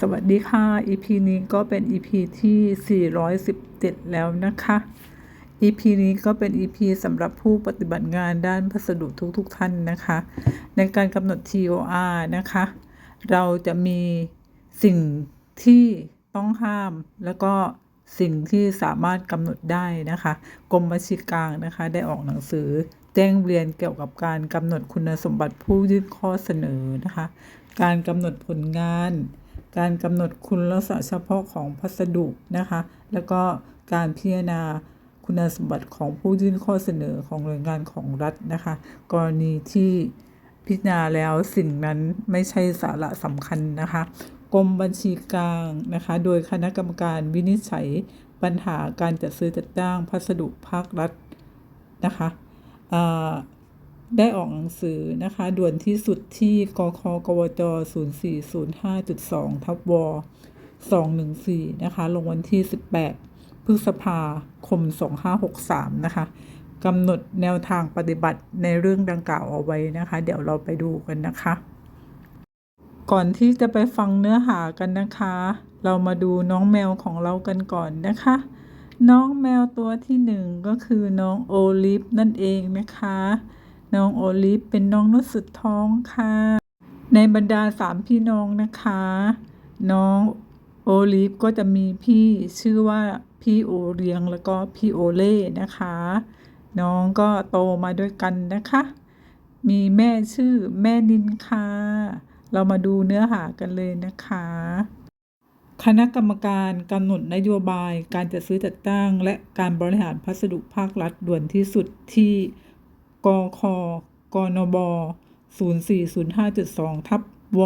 สวัสดีค่ะ EP นี้ก็เป็น EP ที่ 417 แล้วนะคะ EP นี้ก็เป็น EP สำหรับผู้ปฏิบัติงานด้านพัสดุทุกๆทท่านนะคะ ในการกำหนด TOR นะคะ เราจะมีสิ่งที่ต้องห้าม แล้วก็สิ่งที่สามารถกำหนดได้นะคะ กรมบัญชีกลางนะคะ ได้ออกหนังสือแจ้งเรียนเกี่ยวกับการกำหนดคุณสมบัติผู้ยื่นข้อเสนอนะคะ การกำหนดผลงาน การกำหนดคุณลักษณะเฉพาะของพัสดุนะคะ แล้วก็การพิจารณาคุณสมบัติของผู้ยื่นข้อเสนอของหน่วยงานของรัฐนะคะ กรณีที่พิจารณาแล้วสิ่งนั้นไม่ใช่สาระสำคัญนะคะ กรมบัญชีกลางนะคะ โดยคณะกรรมการวินิจฉัยปัญหาการจัดซื้อจัดจ้างพัสดุภาครัฐนะคะ ได้ออกหนังสือนะคะ ด่วนที่สุดที่กคกวจ 0405.2 ทับว214 นะคะ ลงวันที่ 18 พฤษภาคม 2563 นะคะกำหนดแนวทางปฏิบัติในเรื่องดังกล่าวเอาไว้นะคะ เดี๋ยวเราไปดูกันนะคะ ก่อนที่จะไปฟังเนื้อหากันนะคะ เรามาดูน้องแมวของเรากันก่อนนะคะ น้องแมวตัวที่หนึ่งก็คือน้องโอลิฟนั่นเองนะคะ น้องโอลิฟเป็นน้องนุชสุดท้องค่ะ ในบรรดาสามพี่น้องนะคะ น้องโอลิฟก็จะมีพี่ชื่อว่าพี่โอเรียงแล้วก็พี่โอเล่นะคะ น้องก็โตมาด้วยกันนะคะ มีแม่ชื่อแม่นินค่ะ เรามาดูเนื้อหากันเลยนะคะ คณะกรรมการกำหนดนโยบายการจัดซื้อจัดจ้างและการบริหารพัสดุภาครัฐด่วนที่สุดที่ กคกนบ 0405.2ทับว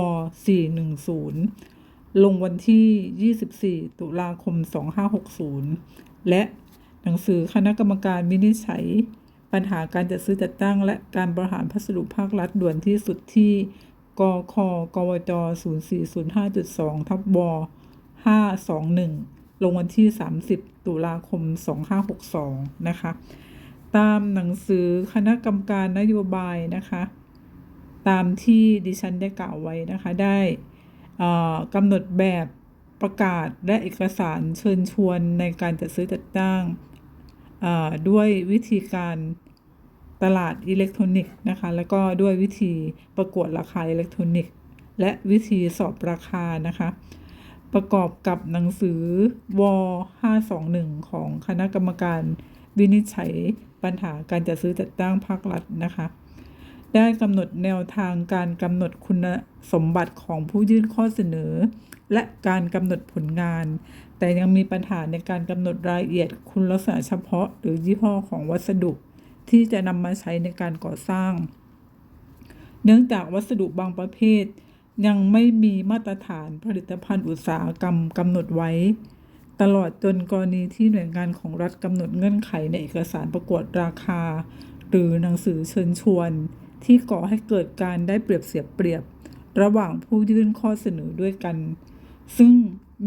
410 ลงวันที่ 24 ตุลาคม 2560 และหนังสือคณะกรรมการวินิจฉัย ปัญหาการจัดซื้อจัดจ้างและการบริหารพัสดุภาครัฐด่วนที่สุดที่กคกวจ 0405.2ทับว521 ลงวันที่ 30 ตุลาคม 2562 นะคะ ตามหนังสือคณะกรรมการนโยบายนะคะ ตามที่ดิฉันได้กล่าวไว้นะคะ ได้กำหนดแบบประกาศและเอกสารเชิญชวนในการจัดซื้อจัดจ้างด้วยวิธีการตลาดอิเล็กทรอนิกส์นะคะ แล้วก็ด้วยวิธีประกวดราคาอิเล็กทรอนิกส์ และวิธีสอบราคานะคะ ประกอบกับหนังสือว521 ของคณะกรรมการ วินิจฉัยปัญหาการจัดซื้อจัดจ้างภาครัฐนะคะ ได้กำหนดแนวทางการกำหนดคุณสมบัติของผู้ยื่นข้อเสนอ และการกำหนดผลงาน แต่ยังมีปัญหาในการกำหนดรายละเอียดคุณลักษณะเฉพาะ หรือยี่ห้อของวัสดุ ที่จะนำมาใช้ในการก่อสร้าง เนื่องจากวัสดุบางประเภท ยังไม่มีมาตรฐานผลิตภัณฑ์อุตสาหกรรมกำหนดไว้ ตลอดจนกรณีที่หน่วยงานของรัฐกำหนดเงื่อนไขในเอกสารประกวดราคา หรือหนังสือเชิญชวน ที่ก่อให้เกิดการได้เปรียบเสียเปรียบ ระหว่างผู้ยื่นข้อเสนอด้วยกัน ซึ่ง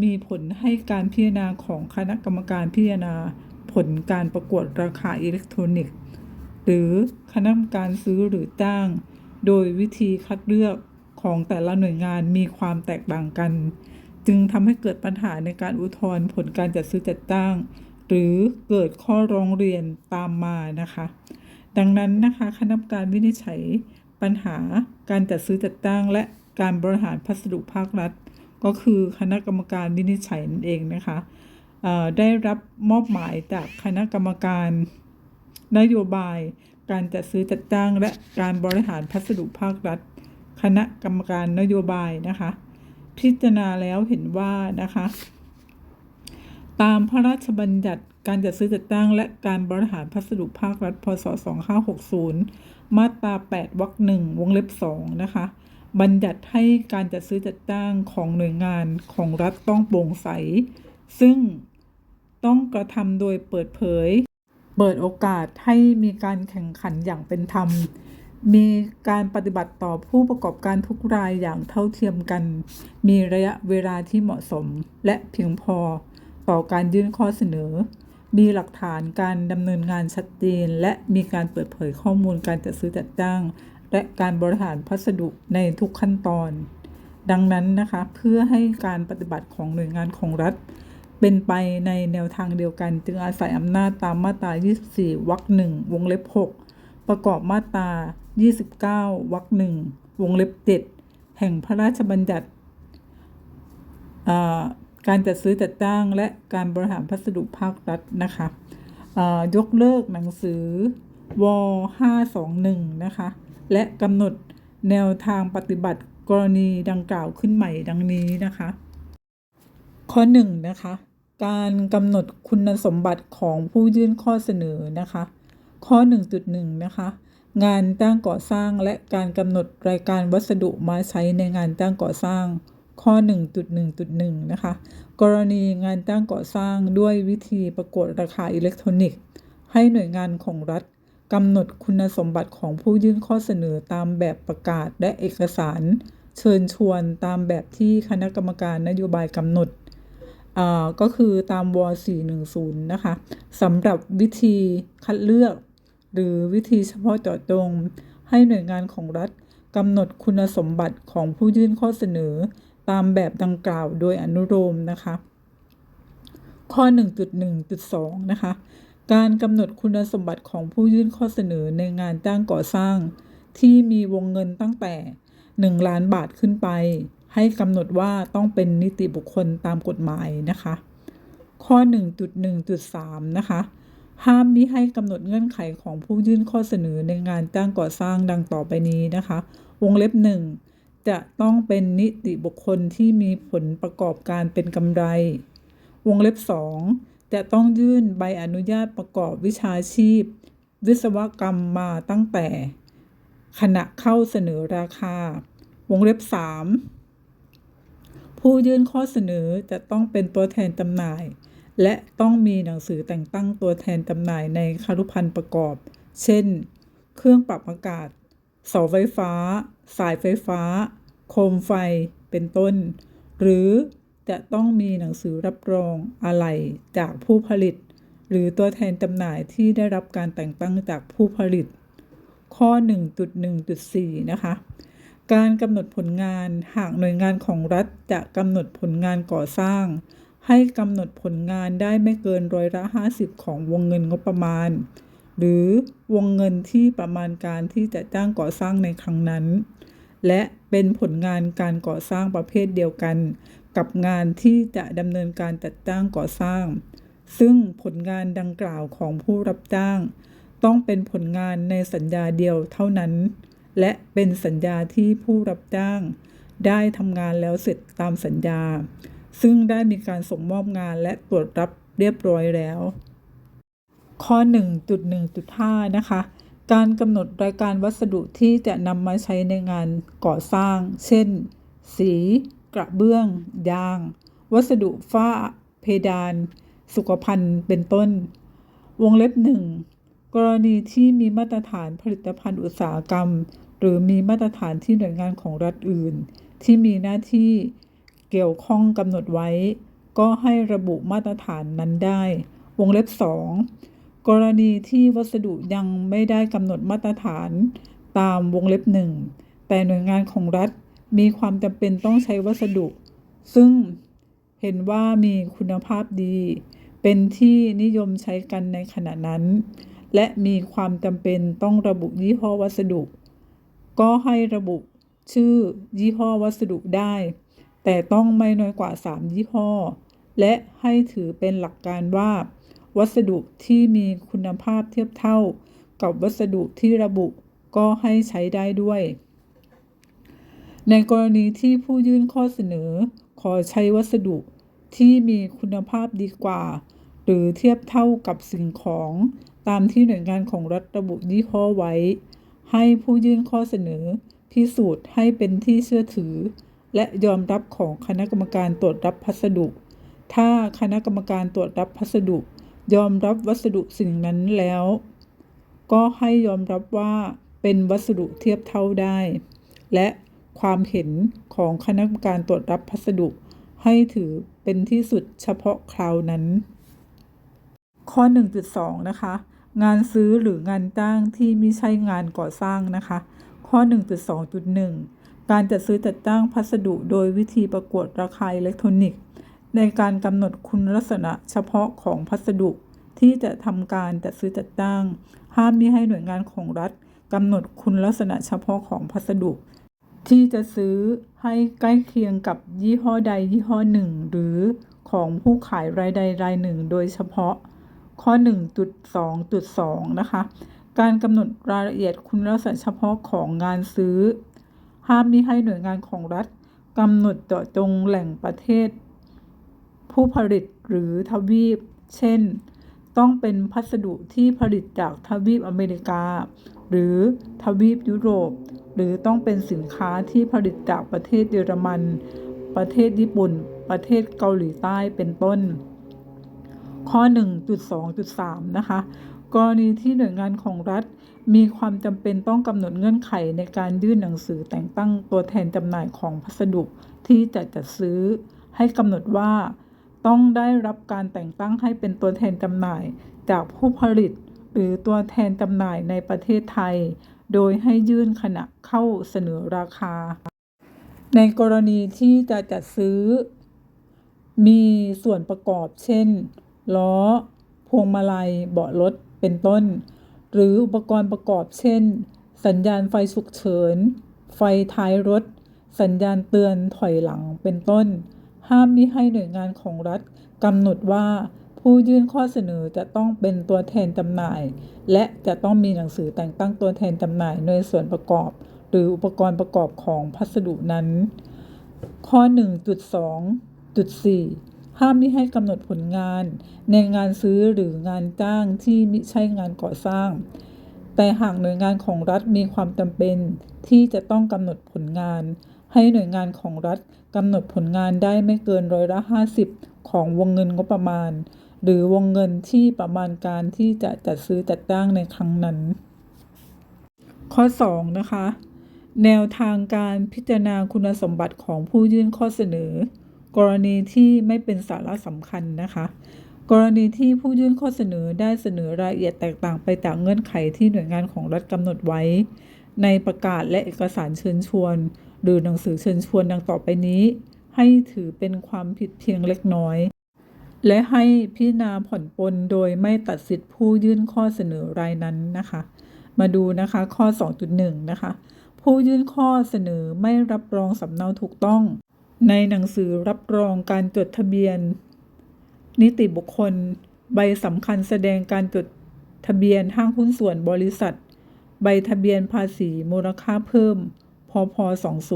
มีผลให้การพิจารณาของคณะกรรมการพิจารณา ผลการประกวดราคาอิเล็กทรอนิกส์ หรือคณะกรรมการซื้อหรือจ้าง โดยวิธีคัดเลือกของแต่ละหน่วยงานมีความแตกต่างกัน จึงทำให้เกิดปัญหาในการอุทธรณ์ผลการจัดซื้อจัดจ้างหรือเกิดข้อร้องเรียนตามมานะคะ ดังนั้นนะคะคณะกรรมการวินิจฉัยปัญหาการจัดซื้อจัดจ้างและการบริหารพัสดุภาครัฐ ก็คือคณะกรรมการวินิจฉัยนั่นเองนะคะได้รับมอบหมายจากคณะกรรมการนโยบาย การจัดซื้อจัดจ้าง และการบริหารพัสดุภาครัฐ คณะกรรมการนโยบายนะคะ พิจารณาแล้วเห็นว่านะคะ ตามพระราชบัญญัติการจัดซื้อจัดจ้างและการบริหารพัสดุภาครัฐพศ 2560 มาตรา 8 วรรคหนึ่งวงเล็บ 2 นะคะ บัญญัติให้การจัดซื้อจัดจ้างของหน่วยงานของรัฐต้องโปร่งใส ซึ่งต้องกระทำโดยเปิดเผย เปิดโอกาสให้มีการแข่งขันอย่างเป็นธรรม มีการปฏิบัติต่อผู้ประกอบการทุกรายอย่างเท่าเทียมกัน มีระยะเวลาที่เหมาะสมและเพียงพอต่อการยื่นข้อเสนอ มีหลักฐานการดำเนินงานชัดเจน และมีการเปิดเผยข้อมูลการจัดซื้อจัดจ้าง และการบริหารพัสดุในทุกขั้นตอน ดังนั้นนะคะเพื่อให้การปฏิบัติของหน่วยงานของรัฐ เป็นไปในแนวทางเดียวกัน จึงอาศัยอำนาจตามมาตรา 24 วรรคหนึ่งวงเล็บ 6 ประกอบมาตรา 29วรรคหนึ่งวงเล็บ7แห่งพระราชบัญญัติการจัดซื้อจัดจ้างและการบริหารพัสดุภาครัฐนะคะยกเลิกหนังสือว521 นะคะ และกำหนดแนวทางปฏิบัติกรณีดังกล่าวขึ้นใหม่ดังนี้นะคะ ข้อหนึ่งนะคะ การกำหนดคุณสมบัติของผู้ยื่นข้อเสนอนะคะ ข้อ 1.1 นะคะ งานจ้างก่อสร้างและการกำหนดรายการวัสดุมาใช้ในงานจ้างก่อสร้าง ข้อ 1.1.1 นะคะ กรณีงานจ้างก่อสร้างด้วยวิธีประกวดราคาอิเล็กทรอนิกส์ ให้หน่วยงานของรัฐกำหนดคุณสมบัติของผู้ยื่นข้อเสนอตามแบบประกาศและเอกสาร เชิญชวนตามแบบที่คณะกรรมการนโยบายกำหนดก็คือตามว410 นะคะสำหรับวิธีคัดเลือก หรือวิธีเฉพาะเจาะจง ให้หน่วยงานของรัฐกำหนดคุณสมบัติของผู้ยื่นข้อเสนอ ตามแบบดังกล่าวโดยอนุโลมนะคะ ข้อ 1.1.2 นะคะ การกำหนดคุณสมบัติของผู้ยื่นข้อเสนอในงานจ้างก่อสร้าง ที่มีวงเงินตั้งแต่ 1 ล้านบาทขึ้นไป ให้กำหนดว่าต้องเป็นนิติบุคคลตามกฎหมายนะคะ ข้อ 1.1.3 นะคะ ห้ามมิให้กำหนดเงื่อนไขของผู้ยื่นข้อเสนอในงานจ้างก่อสร้างดังต่อไปนี้นะคะ วงเล็บ1จะต้องเป็นนิติบุคคลที่มีผลประกอบการเป็นกำไร วงเล็บ 2 จะต้องยื่นใบอนุญาตประกอบวิชาชีพ วิศวกรรมมาตั้งแต่ ขณะเข้าเสนอราคา วงเล็บ 3 ผู้ยื่นข้อเสนอจะต้องเป็นตัวแทนจำหน่าย และต้องมีหนังสือแต่งตั้งตัวแทนจำหน่ายในคารุพันธ์ประกอบ เช่น เครื่องปรับอากาศ เสาไฟฟ้า สายไฟฟ้า โคมไฟ เป็นต้น หรือจะต้องมีหนังสือรับรองอะไหล่จากผู้ผลิต หรือตัวแทนจำหน่ายที่ได้รับการแต่งตั้งจากผู้ผลิต ข้อ 1.1.4 นะคะ การกำหนดผลงานหากหน่วยงานของรัฐจะกำหนดผลงานก่อสร้าง ให้กำหนดผลงานได้ไม่เกินร้อยละ 50 ของวงเงินงบประมาณ หรือวงเงินที่ประมาณการที่จะจ้างก่อสร้างในครั้งนั้น และเป็นผลงานการก่อสร้างประเภทเดียวกัน กับงานที่จะดำเนินการจัดจ้างก่อสร้าง ซึ่งผลงานดังกล่าวของผู้รับจ้าง ต้องเป็นผลงานในสัญญาเดียวเท่านั้น และเป็นสัญญาที่ผู้รับจ้าง ได้ทำงานแล้วเสร็จตามสัญญา ซึ่งได้มีการส่งมอบงานและตรวจรับเรียบร้อยแล้ว ข้อ 1.1.5 นะคะ การกำหนดรายการวัสดุที่จะนำมาใช้ในงานก่อสร้าง เช่น สี กระเบื้อง ยาง วัสดุฝ้า เพดาน สุขภัณฑ์ เป็นต้น วงเล็บหนึ่งกรณีที่มีมาตรฐานผลิตภัณฑ์อุตสาหกรรม หรือมีมาตรฐานที่หน่วยงานของรัฐอื่น ที่มีหน้าที่ เกี่ยวข้องกำหนดไว้ ก็ให้ระบุมาตรฐานนั้นได้ วงเล็บ 2 กรณีที่วัสดุยังไม่ได้กำหนดมาตรฐานตามวงเล็บหนึ่งแต่หน่วยงานของรัฐมีความจำเป็นต้องใช้วัสดุ ซึ่งเห็นว่ามีคุณภาพดี เป็นที่นิยมใช้กันในขณะนั้น และมีความจำเป็นต้องระบุยี่ห้อวัสดุ ก็ให้ระบุชื่อยี่ห้อวัสดุได้ แต่ต้องไม่น้อยกว่า 3 ยี่ห้อ และให้ถือเป็นหลักการว่า วัสดุที่มีคุณภาพเทียบเท่า กับวัสดุที่ระบุก็ให้ใช้ได้ด้วย ในกรณีที่ผู้ยื่นข้อเสนอ ขอใช้วัสดุที่มีคุณภาพดีกว่า หรือเทียบเท่ากับสิ่งของตามที่หน่วยงานของรัฐระบุยี่ห้อไว้ ให้ผู้ยื่นข้อเสนอ พิสูจน์ให้เป็นที่เชื่อถือ และยอมรับของคณะกรรมการตรวจรับพัสดุ ถ้าคณะกรรมการตรวจรับพัสดุ ยอมรับวัสดุสิ่งนั้นแล้ว ก็ให้ยอมรับว่าเป็นวัสดุเทียบเท่าได้ และความเห็นของคณะกรรมการตรวจรับพัสดุ ให้ถือเป็นที่สุดเฉพาะคราวนั้น ข้อ 1.2 นะคะ งานซื้อหรืองานจ้างที่ไม่ใช่งานก่อสร้างนะคะ ข้อ 1.2.1 การจัดซื้อจัดจ้างพัสดุโดยวิธีประกวดราคาอิเล็กทรอนิกส์ ในการกำหนดคุณลักษณะเฉพาะของพัสดุที่จะทำการจัดซื้อจัดจ้าง ห้ามมิให้หน่วยงานของรัฐกำหนดคุณลักษณะเฉพาะของพัสดุ ที่จะซื้อให้ใกล้เคียงกับยี่ห้อใดยี่ห้อหนึ่ง หรือของผู้ขายรายใดรายหนึ่ง โดยเฉพาะ ข้อ 1.2.2 นะคะ การกำหนดรายละเอียดคุณลักษณะเฉพาะของงานซื้อ ห้ามมิให้หน่วยงานของรัฐกำหนดเจาะจงแหล่งประเทศ ผู้ผลิตหรือทวีป เช่น ต้องเป็นพัสดุที่ผลิตจากทวีปอเมริกา หรือทวีปยุโรป หรือต้องเป็นสินค้าที่ผลิตจากประเทศเยอรมัน ประเทศญี่ปุ่น ประเทศเกาหลีใต้เป็นต้น ข้อ 1.2.3 นะคะ กรณีที่หน่วยงานของรัฐ มีความจำเป็นต้องกำหนดเงื่อนไขในการยื่นหนังสือแต่งตั้งตัวแทนจำหน่ายของพัสดุที่จะจัดซื้อ ให้กำหนดว่า ต้องได้รับการแต่งตั้งให้เป็นตัวแทนจำหน่ายจากผู้ผลิต หรือตัวแทนจำหน่ายในประเทศไทย โดยให้ยื่นขณะเข้าเสนอราคา ในกรณีที่จะจัดซื้อ มีส่วนประกอบเช่นล้อ พวงมาลัย เบาะรถ เป็นต้น หรืออุปกรณ์ประกอบเช่น สัญญาณไฟฉุกเฉิน ไฟท้ายรถ สัญญาณเตือนถอยหลังเป็นต้น ห้ามมิให้หน่วยงานของรัฐกำหนดว่าผู้ยื่นข้อเสนอจะต้องเป็นตัวแทนจำหน่าย และจะต้องมีหนังสือแต่งตั้งตัวแทนจำหน่ายในส่วนประกอบ หรืออุปกรณ์ประกอบของพัสดุนั้น ข้อ 1.2.4 ห้ามมิให้กำหนดผลงาน ในงานซื้อหรืองานจ้างที่มิใช่งานก่อสร้าง แต่หากหน่วยงานของรัฐมีความจำเป็นที่จะต้องกำหนดผลงาน ให้หน่วยงานของรัฐกำหนดผลงานได้ไม่เกินร้อยละ50 ของวงเงินงบประมาณ หรือวงเงินที่ประมาณการที่จะจัดซื้อจัดจ้างในครั้งนั้น ข้อ 2 นะคะ แนวทางการพิจารณาคุณสมบัติของผู้ยื่นข้อเสนอ กรณีที่ไม่เป็นสาระสำคัญนะคะ กรณีที่ผู้ยื่นข้อเสนอได้เสนอรายละเอียดแตกต่างไปจากเงื่อนไขที่หน่วยงานของรัฐกำหนดไว้ ในประกาศและเอกสารเชิญชวน หรือหนังสือเชิญชวนดังต่อไปนี้ ให้ถือเป็นความผิดเพียงเล็กน้อย และให้พิจารณาผ่อนปลนโดยไม่ตัดสิทธิผู้ยื่นข้อเสนอรายนั้นนะคะ มาดูนะคะข้อ 2.1 นะคะ ผู้ยื่นข้อเสนอไม่รับรองสำเนาถูกต้อง ในหนังสือรับรองการจดทะเบียน นิติบุคคล ใบสำคัญแสดงการจดทะเบียนห้างหุ้นส่วนบริษัท ใบทะเบียนภาษีมูลค่าเพิ่มพพ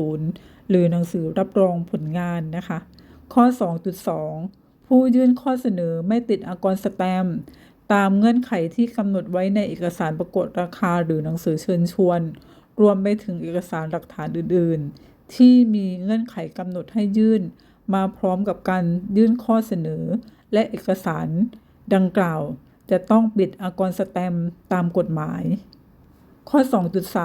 20 หรือหนังสือรับรองผลงานนะคะ ข้อ 2.2 ผู้ยื่นข้อเสนอไม่ติดอากรสแตมตามเงื่อนไขที่กำหนดไว้ในเอกสารประกวดราคาหรือหนังสือเชิญชวน รวมไปถึงเอกสารหลักฐานอื่นๆ ที่มีเงื่อนไขกำหนดให้ยื่น มาพร้อมกับการยื่นข้อเสนอ และเอกสารดังกล่าวจะต้องปิดอากรสแตมตามกฎหมาย ข้อ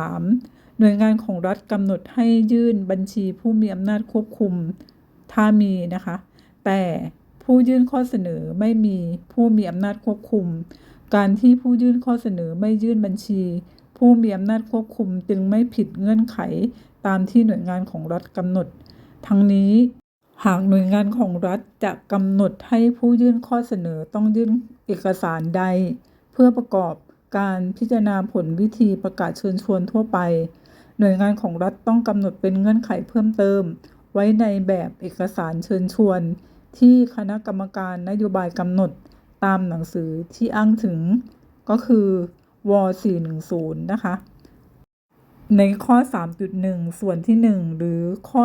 2.3 หน่วยงานของรัฐกำหนดให้ยื่นบัญชีผู้มีอำนาจควบคุม ถ้ามีนะคะ แต่ผู้ยื่นข้อเสนอไม่มีผู้มีอำนาจควบคุม การที่ผู้ยื่นข้อเสนอไม่ยื่นบัญชี ผู้มีอำนาจควบคุมจึงไม่ผิดเงื่อนไข ตามที่หน่วยงานของรัฐกำหนด ทั้งนี้หากหน่วยงานของรัฐจะกำหนดให้ผู้ยื่นข้อเสนอต้องยื่นเอกสารใด เพื่อประกอบการพิจารณาผลวิธีประกาศเชิญชวนทั่วไป หน่วยงานของรัฐต้องกำหนดเป็นเงื่อนไขเพิ่มเติม ไว้ในแบบเอกสารเชิญชวน ที่คณะกรรมการนโยบายกำหนดตามหนังสือที่อ้างถึง ก็คือว410 นะคะ ในข้อ 3.1 ส่วนที่ 1 หรือข้อ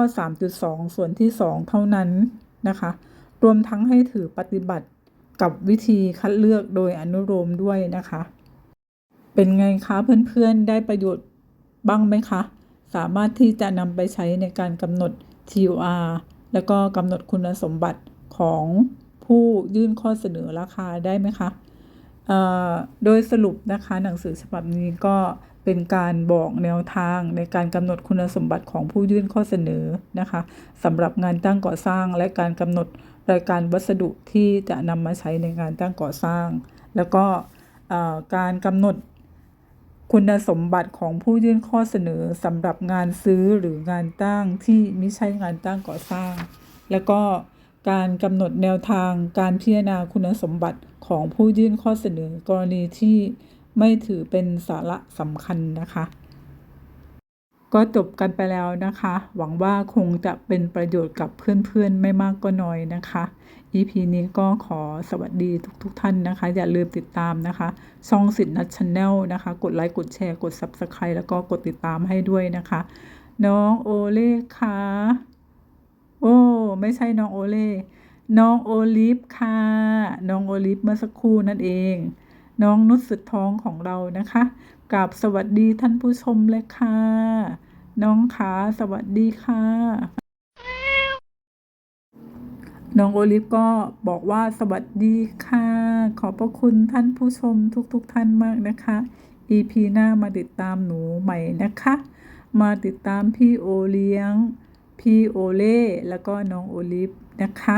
3.2 ส่วนที่ 2 เท่านั้นนะคะ รวมทั้งให้ถือปฏิบัติกับวิธีคัดเลือกโดยอนุโลมด้วยนะคะ เป็นไงคะเพื่อนๆ ได้ประโยชน์บ้างไหมคะ สามารถที่จะนำไปใช้ในการกำหนด TOR แล้วก็กำหนดคุณสมบัติของผู้ยื่นข้อเสนอราคาได้ไหมคะโดยสรุปนะคะหนังสือฉบับนี้ก็ เป็นการบอกแนวทางในการกำหนดคุณสมบัติของผู้ยื่นข้อเสนอนะคะสำหรับงานจ้งก่อสร้าง และการกำหนดรายการวัสดุที่จะนำมาใช้ในงานจ้งก่อสร้าง แล้วก็การกำหนดคุณสมบัติของผู้ยื่นข้อเสนอสำหรับงานซื้อหรืองานตั้งที่ไม่ใช่งานตั้งก่อสร้าง แล้วก็การกำหนดแนวทางการพิจารณาคุณสมบัติของผู้ยื่นข้อเสนอกรณีที่ ไม่ถือเป็นสาระสำคัญนะคะ ก็จบกันไปแล้วนะคะ หวังว่าคงจะเป็นประโยชน์กับเพื่อนๆ ไม่มากก็น้อยนะคะ EP นี้ก็ขอสวัสดีทุกๆทท่านนะคะ อย่าลืมติดตามนะคะช่องสิทธิ์นัทช n แนลนะคะ กดไลค์กดแชร์กด Subscribe แล้วก็กดติดตามให้ด้วยนะคะ น้องโอเล่ค่ะโอ้ไม่ใช่น้องโอเล่น้องโอลิฟค่ะ น้องโอลิฟเมื่อสักครู่นั่นเอง น้องนุชสุดท้องของเรานะคะกับสวัสดีท่านผู้ชมเลยค่ะ น้องขาสวัสดีค่ะ น้องโอลิฟก็บอกว่าสวัสดีค่ะ ขอบพระคุณท่านผู้ชมทุกๆทท่านมากนะคะ EP หน้ามาติดตามหนูใหม่นะคะ มาติดตามพี่โอเลี้ยง พี่โอเล่แล้วก็น้องโอลิฟนะคะ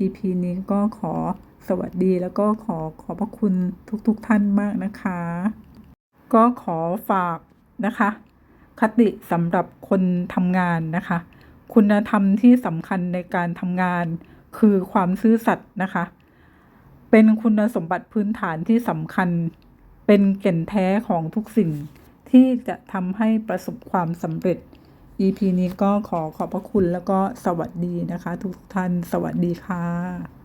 EP นี้ก็ขอ สวัสดีแล้วก็ขอขอบพระคุณทุกๆทท่านมากนะคะ ก็ขอฝากนะคะ คติสำหรับคนทำงานนะคะ คุณธรรมที่สำคัญในการทำงานคือความซื่อสัตย์นะคะ เป็นคุณสมบัติพื้นฐานที่สำคัญ เป็นแก่นแท้ของทุกสิ่งที่จะทำให้ประสบความสำเร็จ EP นี้ก็ขอขอบพระคุณแล้วก็สวัสดีนะคะ ทุกท่านสวัสดีค่ะ